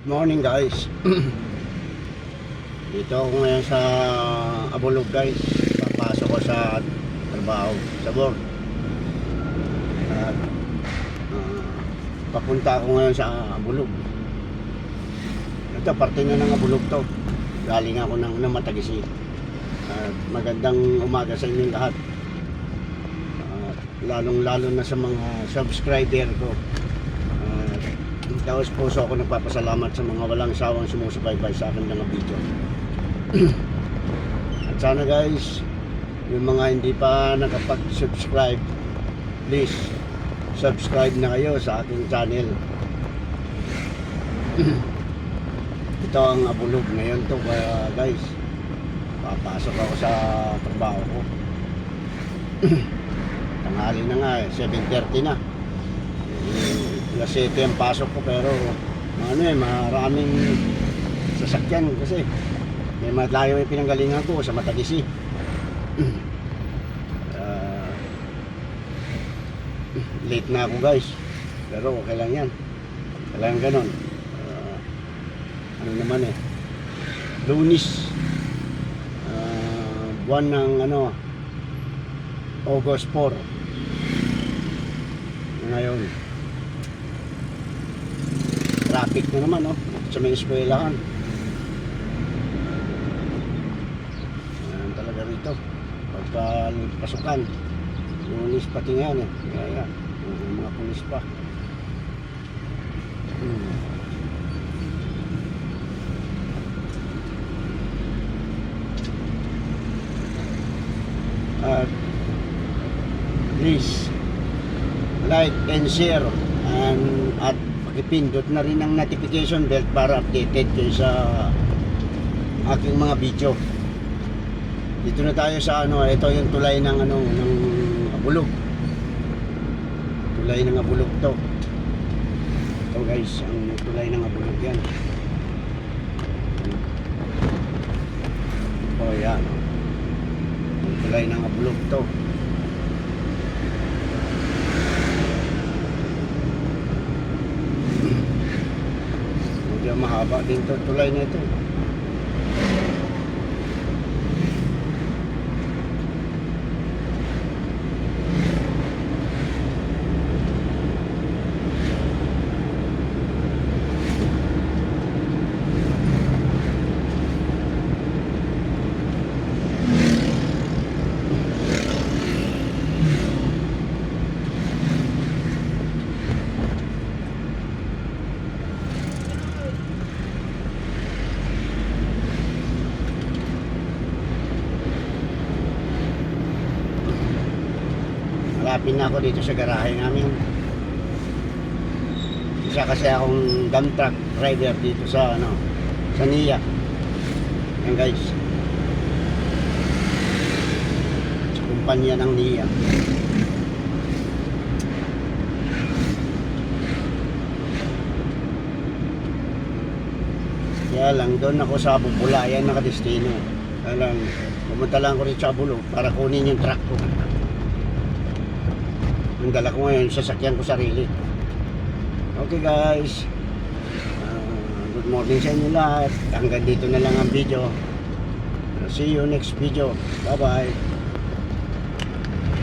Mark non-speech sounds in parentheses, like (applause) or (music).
Good morning guys. (clears throat) Dito ako ngayon sa Abulog guys. Papasok ko sa trabaho sa board. At ah, papunta ako ngayon sa Abulog. Ito parte na ng Abulog to. Galing ako ng, ng Matagisi. At magandang umaga sa inyong lahat. At lalong-lalo na sa mga subscriber ko. At Taos puso ako nagpapasalamat sa mga walang sawang sumusubaybay sa akin mga video. (clears throat) At sana guys, yung mga hindi pa nakapag-subscribe, please, subscribe na kayo sa aking channel. (clears throat) Ito ang abulog ngayon to kaya guys, papasok ako sa trabaho ko. (clears throat) Tanghali na nga eh, 7.30 na. Alas 7 ang pasok ko pero ano eh, maraming sasakyan kasi may malayo yung pinanggalingan ko sa Matagisi. (clears throat) Ah, late na ako guys. Pero okay lang yan. Kailangan ganon. Ah, ano naman eh. Lunis. Ah, buwan ng ano August 4. Ngayon, traffic na naman, no? Sa may eskwelahan. Ayan talaga rito. Pagka pasukan, lunis pati nga yan, eh. Kaya, yung mga pulis pa. Hmm. At please like and share and at pakipindot na rin ang notification bell para updated kayo sa aking mga video. Dito na tayo sa ano ito yung tulay ng ano ng abulog. Tulay ng abulog to. Ito guys ang tulay ng abulog yan. Oh yan. Ang tulay ng abulog to mahaba din to tulay na ito. Malapit na ako dito sa garahe namin. Isa kasi akong dump truck driver dito sa ano, sa NIA. Yan guys. Kumpanya ng NIA. Kaya lang, doon ako sa Bubulayan nakadestino. Kaya lang, pumunta lang ako rin sa Bulo para kunin yung truck ko. Ang dala ko ngayon, sasakyan ko sarili. Okay guys. Ah, good morning sa inyo lahat. Hanggang dito na lang ang video. See you next video. Bye bye.